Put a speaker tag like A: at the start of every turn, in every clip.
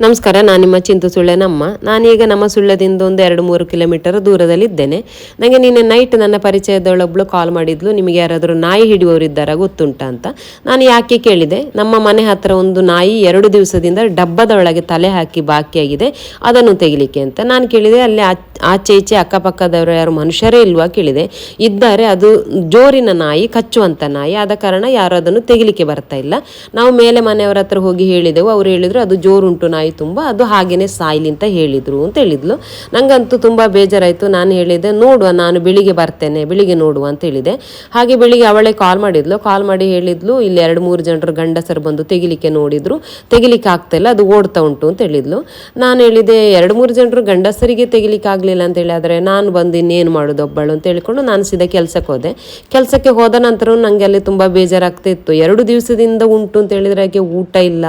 A: ನಮಸ್ಕಾರ, ನಾನು ನಿಮ್ಮ ಚಿಂತು ಸುಳ್ಳೆನಮ್ಮ. ನಾನೀಗ ನಮ್ಮ ಸುಳ್ಳದಿಂದ ಒಂದು ಎರಡು ಮೂರು ಕಿಲೋಮೀಟರ್ ದೂರದಲ್ಲಿದ್ದೇನೆ. ನನಗೆ ನಿನ್ನೆ ನೈಟ್ ನನ್ನ ಪರಿಚಯದೊಳೊಬ್ಳು ಕಾಲ್ ಮಾಡಿದ್ಲು. ನಿಮಗೆ ಯಾರಾದರೂ ನಾಯಿ ಹಿಡಿಯುವವರಿದ್ದಾರಾ ಗೊತ್ತುಂಟಾ ಅಂತ. ನಾನು ಯಾಕೆ ಕೇಳಿದೆ? ನಮ್ಮ ಮನೆ ಹತ್ರ ಒಂದು ನಾಯಿ ಎರಡು ದಿವಸದಿಂದ ಡಬ್ಬದ ಒಳಗೆ ತಲೆ ಹಾಕಿ ಬಾಕಿಯಾಗಿದೆ. ಅದನ್ನು ತೆಗಿಲಿಕ್ಕೆ ಅಂತ ನಾನು ಕೇಳಿದೆ. ಅಲ್ಲಿ ಆಚೆ ಈಚೆ ಅಕ್ಕಪಕ್ಕದವರು ಯಾರು ಮನುಷ್ಯರೇ ಇಲ್ವಾ ಕೇಳಿದೆ. ಇದ್ದಾರೆ. ಅದು ಜೋರಿನ ನಾಯಿ ಕಚ್ಚುವಂಥ ನಾಯಿ. ಆದ ಕಾರಣ ಯಾರು ಅದನ್ನು ತೆಗಿಲಿಕ್ಕೆ ಬರ್ತಾ ಇಲ್ಲ. ನಾವು ಮೇಲೆ ಮನೆಯವರ ಹತ್ರ ಹೋಗಿ ಹೇಳಿದೆವು. ಅವರು ಹೇಳಿದರು, ಅದು ಜೋರುಂಟು ನಾಯಿ ತುಂಬ, ಅದು ಹಾಗೇನೆ ಸಾಯ್ಲಿ ಅಂತ ಹೇಳಿದ್ರು ಅಂತ ಹೇಳಿದ್ಲು. ನಂಗಂತೂ ತುಂಬ ಬೇಜಾರಾಯಿತು. ನಾನು ಹೇಳಿದೆ, ನೋಡುವ, ನಾನು ಬೆಳಿಗ್ಗೆ ಬರ್ತೇನೆ, ಬೆಳಿಗ್ಗೆ ನೋಡುವ ಅಂತ ಹೇಳಿದೆ. ಹಾಗೆ ಬೆಳಿಗ್ಗೆ ಅವಳೇ ಕಾಲ್ ಮಾಡಿದ್ಲು. ಕಾಲ್ ಮಾಡಿ ಹೇಳಿದ್ಲು, ಇಲ್ಲಿ ಎರಡು ಮೂರು ಜನರು ಗಂಡಸರು ಬಂದು ತೆಗಿಲಿಕ್ಕೆ ನೋಡಿದ್ರು. ತೆಗಿಲಿಕ್ಕೆ ಆಗ್ತಾ ಇಲ್ಲ, ಅದು ಓಡ್ತಾ ಉಂಟು ಅಂತ ಹೇಳಿದ್ಲು. ನಾನು ಹೇಳಿದೆ, ಎರಡು ಮೂರು ಜನರು ಗಂಡಸರಿಗೆ ತೆಗಿಲಿಕ್ಕೆ ಆಗಲಿಲ್ಲ ಅಂತ ಹೇಳಿ, ಆದರೆ ನಾನು ಬಂದು ಇನ್ನೇನು ಮಾಡೋದು ಒಬ್ಬಳು ಅಂತ ಹೇಳಿಕೊಂಡು ನಾನು ಸೀದಾ ಕೆಲಸಕ್ಕೆ ಹೋದೆ. ಕೆಲಸಕ್ಕೆ ಹೋದ ನಂತರ ನನಗೆ ಅಲ್ಲಿ ತುಂಬ ಬೇಜಾರಾಗ್ತಾ ಇತ್ತು. ಎರಡು ದಿವಸದಿಂದ ಉಂಟು ಅಂತ ಹೇಳಿದ್ರೆ ಹಾಗೆ ಊಟ ಇಲ್ಲ,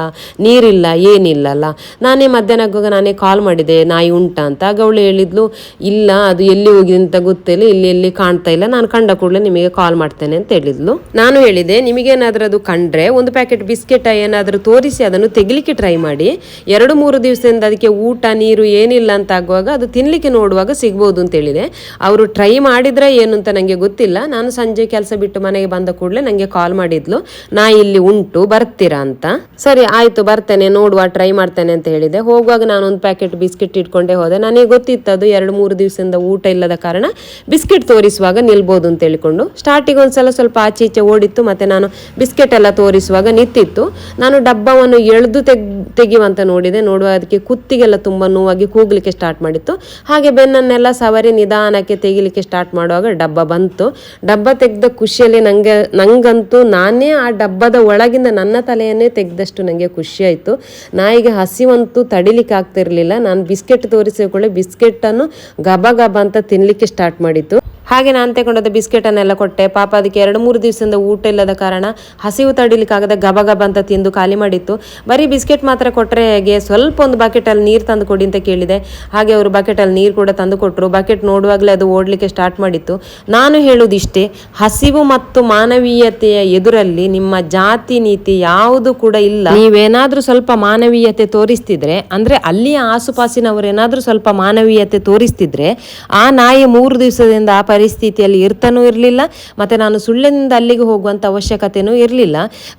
A: ನೀರಿಲ್ಲ, ಏನಿಲ್ಲ ಅಲ್ಲ. ನಾನೇ ಮಧ್ಯಾಹ್ನ ಆಗುವಾಗ ನಾನೇ ಕಾಲ್ ಮಾಡಿದೆ, ನಾಯಿ ಉಂಟಾ ಅಂತ. ಆಗ ಅವಳು ಹೇಳಿದ್ಲು, ಇಲ್ಲ, ಅದು ಎಲ್ಲಿ ಹೋಗಿದೆ ಅಂತ ಗೊತ್ತಿಲ್ಲ ಇಲ್ಲಿ ಎಲ್ಲಿ ಕಾಣ್ತಾ ಇಲ್ಲ, ನಾನು ಕಂಡ ಕೂಡಲೇ ನಿಮಗೆ ಕಾಲ್ ಮಾಡ್ತೇನೆ ಅಂತ ಹೇಳಿದ್ಲು. ನಾನು ಹೇಳಿದೆ, ನಿಮಗೇನಾದರೂ ಅದು ಕಂಡ್ರೆ ಒಂದು ಪ್ಯಾಕೆಟ್ ಬಿಸ್ಕೆಟ್ ಏನಾದರೂ ತೋರಿಸಿ, ಅದನ್ನು ತೆಗಿಲಿಕ್ಕೆ ಟ್ರೈ ಮಾಡಿ. ಎರಡು, ಮೂರು ದಿವಸದಿಂದ ಅದಕ್ಕೆ ಊಟ, ನೀರು ಏನಿಲ್ಲ ಅಂತ ಆಗುವಾಗ ಅದು ತಿನ್ಲಿಕ್ಕೆ ನೋಡುವಾಗ ಸಿಗ್ಬೋದು ಅಂತ ಹೇಳಿದೆ. ಅವರು ಟ್ರೈ ಮಾಡಿದ್ರೆ ಏನು ಅಂತ ನನಗೆ ಗೊತ್ತಿಲ್ಲ. ನಾನು ಸಂಜೆ ಕೆಲಸ ಬಿಟ್ಟು ಮನೆಗೆ ಬಂದ ಕೂಡಲೇ ನನಗೆ ಕಾಲ್ ಮಾಡಿದ್ಲು. ನಾ ಇಲ್ಲಿ ಉಂಟು, ಬರ್ತೀರಾ ಅಂತ. ಸರಿ, ಆಯ್ತು, ಬರ್ತೇನೆ, ನೋಡುವ ಟ್ರೈ ಮಾಡ್ತೇನೆ ಅಂತ ಹೇಳಿದೆ. ಹೋಗುವಾಗ ನಾನು ಒಂದು ಪ್ಯಾಕೆಟ್ ಬಿಸ್ಕೆಟ್ ಇಟ್ಕೊಂಡೇ ಹೋದೆ. ನನಗೆ ಗೊತ್ತಿತ್ತು ಅದು ಎರಡು ಮೂರು ದಿವಸದಿಂದ ಊಟ ಇಲ್ಲದ ಕಾರಣ ಬಿಸ್ಕೆಟ್ ತೋರಿಸುವಾಗ ನಿಲ್ಬೋದು ಅಂತ ಹೇಳಿಕೊಂಡು. ಸ್ಟಾರ್ಟಿಗೆ ಒಂದ್ಸಲ ಸ್ವಲ್ಪ ಆಚೆ ಈಚೆ ಓಡಿತ್ತು. ಮತ್ತೆ ನಾನು ಬಿಸ್ಕೆಟ್ ಎಲ್ಲ ತೋರಿಸುವಾಗ ನಿಂತಿತ್ತು. ನಾನು ಡಬ್ಬವನ್ನು ಎಳೆದು ತೆಗ್, ತೆಗೆಯುವಂತ ನೋಡಿದೆ. ನೋಡುವ ಅದಕ್ಕೆ ಕುತ್ತಿಗೆಲ್ಲ ತುಂಬ ನೋವಾಗಿ ಕೂಗ್ಲಿಕ್ಕೆ ಸ್ಟಾರ್ಟ್ ಮಾಡಿತ್ತು. ಹಾಗೆ ಬೆನ್ನನ್ನೆಲ್ಲ ಸವರಿ ನಿಧಾನಕ್ಕೆ ತೆಗಿಲಿಕ್ಕೆ ಸ್ಟಾರ್ಟ್ ಮಾಡುವಾಗ ಡಬ್ಬ ಬಂತು. ಡಬ್ಬ ತೆಗೆದ ಖುಷಿಯಲ್ಲಿ ನನಗೆ ನಂಗಂತೂ ನಾನೇ ಆ ಡಬ್ಬದ ಒಳಗಿಂದ ನನ್ನ ತಲೆಯನ್ನೇ ತೆಗೆದಷ್ಟು ನನಗೆ ಖುಷಿ ನಾಯಿಗೆ ನಾಯಿಗೆ ಹಸಿವಂತೂ ತಡಿಲಿಕ್ಕೆ ಆಗ್ತಿರ್ಲಿಲ್ಲ. ನಾನು ಬಿಸ್ಕೆಟ್ ತೋರಿಸಿಕೊಳ್ಳಿ. ಬಿಸ್ಕೆಟನ್ನು ಗಬ ಗಬ ಅಂತ ತಿನ್ನಲಿಕ್ಕೆ ಸ್ಟಾರ್ಟ್ ಮಾಡಿತ್ತು ಹಾಗೆ ನಾನು ತಗೊಂಡದ ಬಿಸ್ಕೆಟನ್ನೆಲ್ಲ ಕೊಟ್ಟೆ. ಪಾಪ ಅದಕ್ಕೆ ಎರಡು ಮೂರು ದಿವಸದಿಂದ ಊಟ ಇಲ್ಲದ ಕಾರಣ ಹಸಿವು ತಡಿಲಿಕ್ಕಾಗದ ಗಬ ಗಬ ಅಂತ ತಿಂದು ಖಾಲಿ ಮಾಡಿತ್ತು. ಬರೀ ಬಿಸ್ಕೆಟ್ ಮಾತ್ರ ಕೊಟ್ಟರೆ ಹೇಗೆ? ಸ್ವಲ್ಪ ಒಂದು ಬಕೆಟಲ್ಲಿ ನೀರು ತಂದು ಕೊಡಿ ಅಂತ ಕೇಳಿದೆ. ಹಾಗೆ ಅವರು ಬಕೆಟಲ್ಲಿ ನೀರು ಕೂಡ ತಂದು ಕೊಟ್ಟರು ಬಕೆಟ್ ನೋಡುವಾಗಲೇ ಅದು ಓಡಲಿಕ್ಕೆ ಸ್ಟಾರ್ಟ್ ಮಾಡಿತ್ತು. ನಾನು ಹೇಳುವುದಿಷ್ಟೇ, ಹಸಿವು ಮತ್ತು ಮಾನವೀಯತೆಯ ಎದುರಲ್ಲಿ ನಿಮ್ಮ ಜಾತಿ ನೀತಿ ಯಾವುದು ಕೂಡ ಇಲ್ಲ. ನೀವೇನಾದರೂ ಸ್ವಲ್ಪ ಮಾನವೀಯತೆ ತೋರಿಸ್ತಿದ್ರೆ, ಅಂದ್ರೆ ಅಲ್ಲಿಯ ಆಸುಪಾಸಿನವರು ಏನಾದರೂ ಸ್ವಲ್ಪ ಮಾನವೀಯತೆ ತೋರಿಸ್ತಿದ್ರೆ, ಆ ನಾಯಿ ಮೂರು ದಿವಸದಿಂದ ಆ ಪರಿಸ್ಥಿತಿಯಲ್ಲಿ ಇರ್ತಾನೂ ಇರಲಿಲ್ಲ, ಮತ್ತೆ ನಾನು ಸುಳ್ಳಿನಿಂದ ಅಲ್ಲಿಗೆ ಹೋಗುವಂತ ಅವಶ್ಯಕತೆನೂ ಇರಲಿಲ್ಲ.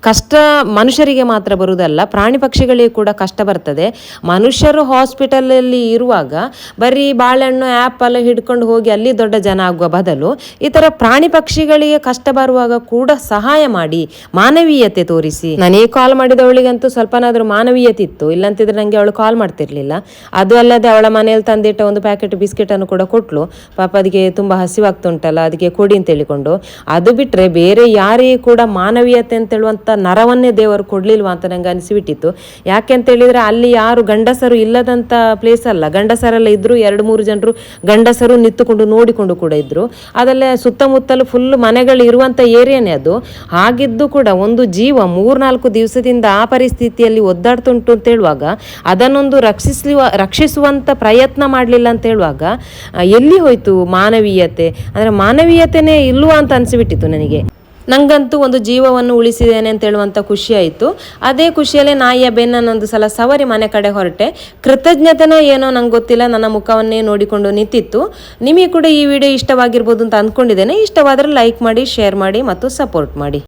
A: ಕಷ್ಟ ಮನುಷ್ಯರಿಗೆ ಮಾತ್ರ ಬರುವುದಲ್ಲ, ಪ್ರಾಣಿ ಪಕ್ಷಿಗಳಿಗೆ ಕೂಡ ಕಷ್ಟ ಬರ್ತದೆ. ಮನುಷ್ಯರು ಹಾಸ್ಪಿಟಲಲ್ಲಿ ಇರುವಾಗ ಬರೀ ಬಾಳೆಹಣ್ಣು ಆ್ಯಪಲ್ ಹಿಡ್ಕೊಂಡು ಹೋಗಿ ಅಲ್ಲಿ ದೊಡ್ಡ ಜನ ಆಗುವ ಬದಲು ಈ ಪ್ರಾಣಿ ಪಕ್ಷಿಗಳಿಗೆ ಕಷ್ಟ ಬರುವಾಗ ಕೂಡ ಸಹಾಯ ಮಾಡಿ, ಮಾನವೀಯತೆ ತೋರಿಸಿ. ನಾನೇ ಕಾಲ್ ಮಾಡಿದವಳಿಗಂತೂ ಸ್ವಲ್ಪನಾದರೂ ಮಾನವೀಯತೆ ಇತ್ತು, ಇಲ್ಲಂತಿದ್ರೆ ನನಗೆ ಅವಳು ಕಾಲ್ ಮಾಡ್ತಿರ್ಲಿಲ್ಲ. ಅದು ಅಲ್ಲದೆ ಅವಳ ಮನೆಯಲ್ಲಿ ತಂದಿಟ್ಟ ಒಂದು ಪ್ಯಾಕೆಟ್ ಬಿಸ್ಕೆಟ್ ಅನ್ನು ಕೂಡ ಕೊಟ್ಲು. ಪಾಪ ಅದಕ್ಕೆ ತುಂಬಾ ಹಸಿವಾಗ್ತುಂಟಲ್ಲ ಅದಕ್ಕೆ ಕೊಡಿ ಅಂತ ಹೇಳಿಕೊಂಡು ಅದು ಬಿಟ್ಟರೆ ಬೇರೆ ಯಾರಿಗೂ ಕೂಡ ಮಾನವೀಯತೆ ಅಂತ ಹೇಳುವಂಥ ನರವನ್ನೇ ದೇವರು ಕೊಡಲಿಲ್ವಾ ಅಂತ ನಂಗೆ ಅನಿಸಿಬಿಟ್ಟಿತ್ತು. ಯಾಕೆ ಅಂತ ಹೇಳಿದರೆ ಅಲ್ಲಿ ಯಾರು ಗಂಡಸರು ಇಲ್ಲದಂಥ ಪ್ಲೇಸ್ ಅಲ್ಲ. ಗಂಡಸರೆಲ್ಲ ಇದ್ದರು ಎರಡು ಮೂರು ಜನರು ಗಂಡಸರು ನಿಂತುಕೊಂಡು ನೋಡಿಕೊಂಡು ಕೂಡ ಇದ್ದರು ಅದಲ್ಲೇ ಸುತ್ತಮುತ್ತಲು ಫುಲ್ ಮನೆಗಳು ಇರುವಂಥ ಏರಿಯಾನೇ ಅದು. ಹಾಗಿದ್ದು ಕೂಡ ಒಂದು ಜೀವ ಮೂರ್ನಾಲ್ಕು ದಿವಸದಿಂದ ಆ ಪರಿಸ್ಥಿತಿಯಲ್ಲಿ ಒದ್ದಾಡ್ತುಂಟು ಅಂತ ಹೇಳುವಾಗ ಅದನ್ನೊಂದು ರಕ್ಷಿಸುವ ರಕ್ಷಿಸುವಂಥ ಪ್ರಯತ್ನ ಮಾಡಲಿಲ್ಲ ಅಂತ ಹೇಳುವಾಗ ಎಲ್ಲಿ ಹೋಯಿತು ಮಾನವೀಯತೆ? ಅಂದ್ರೆ ಮಾನವೀಯತೆನೇ ಇಲ್ವಾ ಅಂತ ಅನಿಸಿಬಿಟ್ಟಿತ್ತು ನನಗೆ. ನಂಗಂತೂ ಒಂದು ಜೀವವನ್ನು ಉಳಿಸಿದ್ದೇನೆ ಅಂತ ಹೇಳುವಂಥ ಖುಷಿ ಆಯಿತು. ಅದೇ ಖುಷಿಯಲ್ಲೇ ನಾಯಿಯ ಬೆನ್ನನ್ನೊಂದು ಸಲ ಸವರಿ ಮನೆ ಕಡೆ ಹೊರಟೆ. ಕೃತಜ್ಞತೆನೋ ಏನೋ ನಂಗೆ ಗೊತ್ತಿಲ್ಲ, ನನ್ನ ಮುಖವನ್ನೇ ನೋಡಿಕೊಂಡು ನಿಂತಿತ್ತು. ನಿಮಗೆ ಕೂಡ ಈ ವಿಡಿಯೋ ಇಷ್ಟವಾಗಿರ್ಬೋದು ಅಂತ ಅಂದ್ಕೊಂಡಿದ್ದೇನೆ ಇಷ್ಟವಾದರೆ ಲೈಕ್ ಮಾಡಿ ಶೇರ್ ಮಾಡಿ ಮತ್ತು ಸಪೋರ್ಟ್ ಮಾಡಿ.